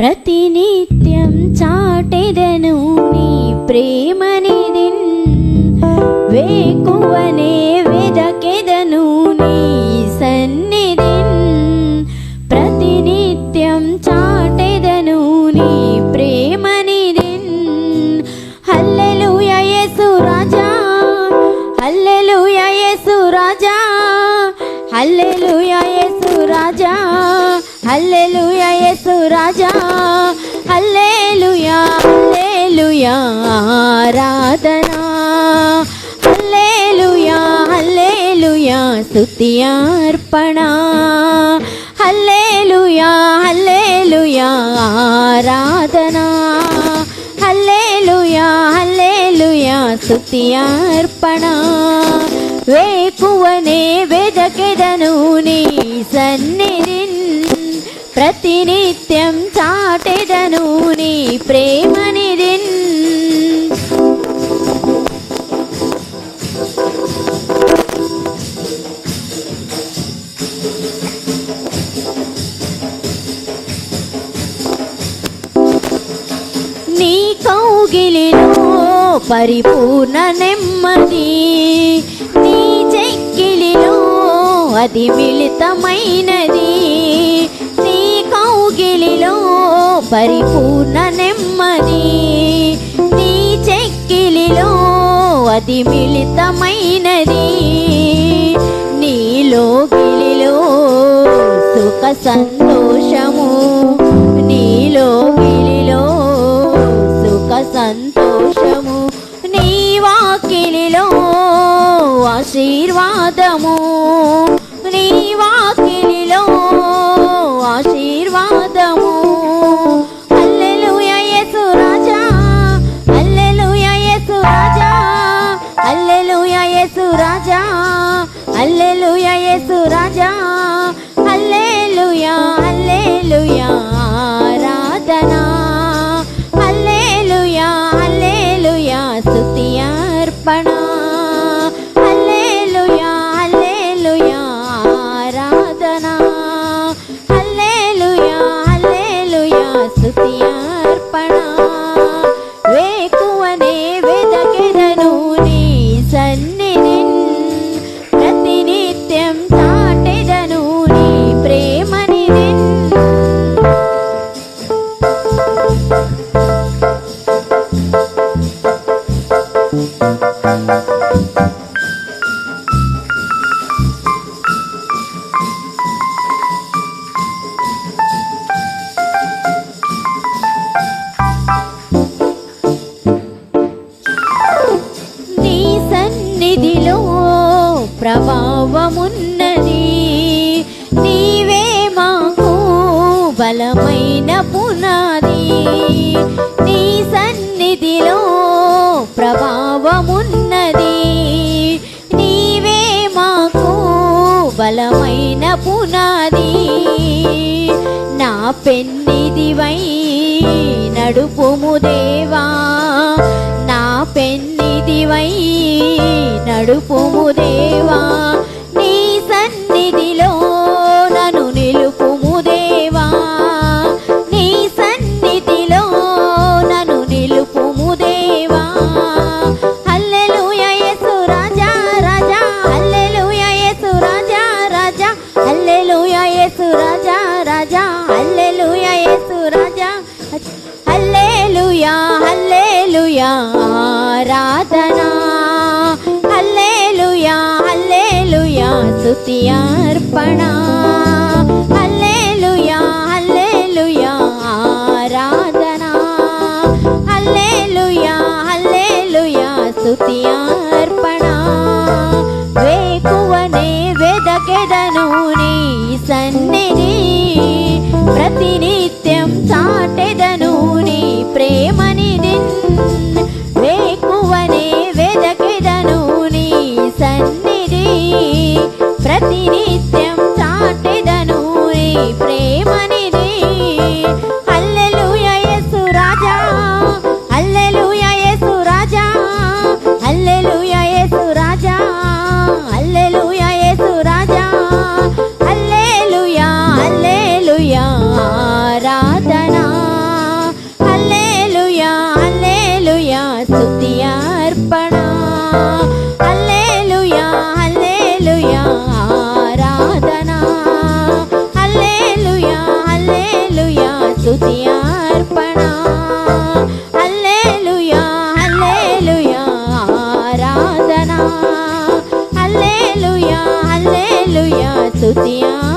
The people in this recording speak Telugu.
ప్రతినిత్యం చాటెదను నీ ప్రేమనిదిన్ వేకువనే వెదకెదను నీ సన్నిధిన్. ప్రతినిత్యం చాటెదను నీ ప్రేమనిదిన్. హల్లెలు యేసు రాజా హల్లెలు యేసు రాజా హల్లెలు యేసు రాజా హల్లెలు హల్లెలూయా యేసు రాజా. హల్లెలూయా హల్లెలూయా ఆరాధనా. హల్లెలూయా హల్లెలూయా స్తుతి అర్పణ. హల్లెలూయా హల్లెలూయా ఆరాధనా. హల్లెలూయా హల్లెలూయా స్తుతి అర్పణ. వేకువనే వెదకెదను నీ సన్నిధిన్ ప్రతినిత్యం చాటెదను నీ ప్రేమనిదిన్ నీ కౌగిలిలో పరిపూర్ణ నెమ్మది నీ చెక్కిలిలో అది మిళితమైనది పరిపూర్ణ నెమ్మది నీ చెక్కిలిలో అది మిళితమైనది. నీలో గిలిలో సుఖ సంతోషము. నీలో గిలిలో సుఖ సంతోషము. నీ వాకిలిలో ఆశీర్వాదము. యేసు రాజా. ప్రభావమున్నది. నీవే మాకు బలమైన పునాది. నీ సన్నిధిలో ప్రభావమున్నది. నీవే మాకు బలమైన పునాది. నా పెన్నిదివై నడుపుము దేవా. నడుపుము దేవా నీ సన్నిధిలో నన్ను నిలుపుము దేవా. నీ సన్నిధిలో నన్ను నిలుపుము దేవా. హల్లెలూయా యేసు రాజా రాజా హల్లెలూయా యేసు రాజా రాజా. హల్లెలూయా యేసు రాజా రాజా. హల్లెలూయా యేసు రాజా. హల్లెలూయా హల్లెలూయా. ఆరాధనా హల్లెలూయా అర్పణ హల్లెలూయా హల్లెలూయా ఆరాధన. హల్లెలూయా హల్లెలూయా స్తుతి ప్రేమనిది హల్లెలూయా యేసు రాజా. హల్లెలూయా యేసు రాజా. హల్లెలూయా యేసు రాజా. హల్లెలూయా యేసు రాజా. హల్లెలూయా హల్లెలూయా ఆరాధనా ఆరాధన హల్లెలూయా హల్లెలూయా స్తుతి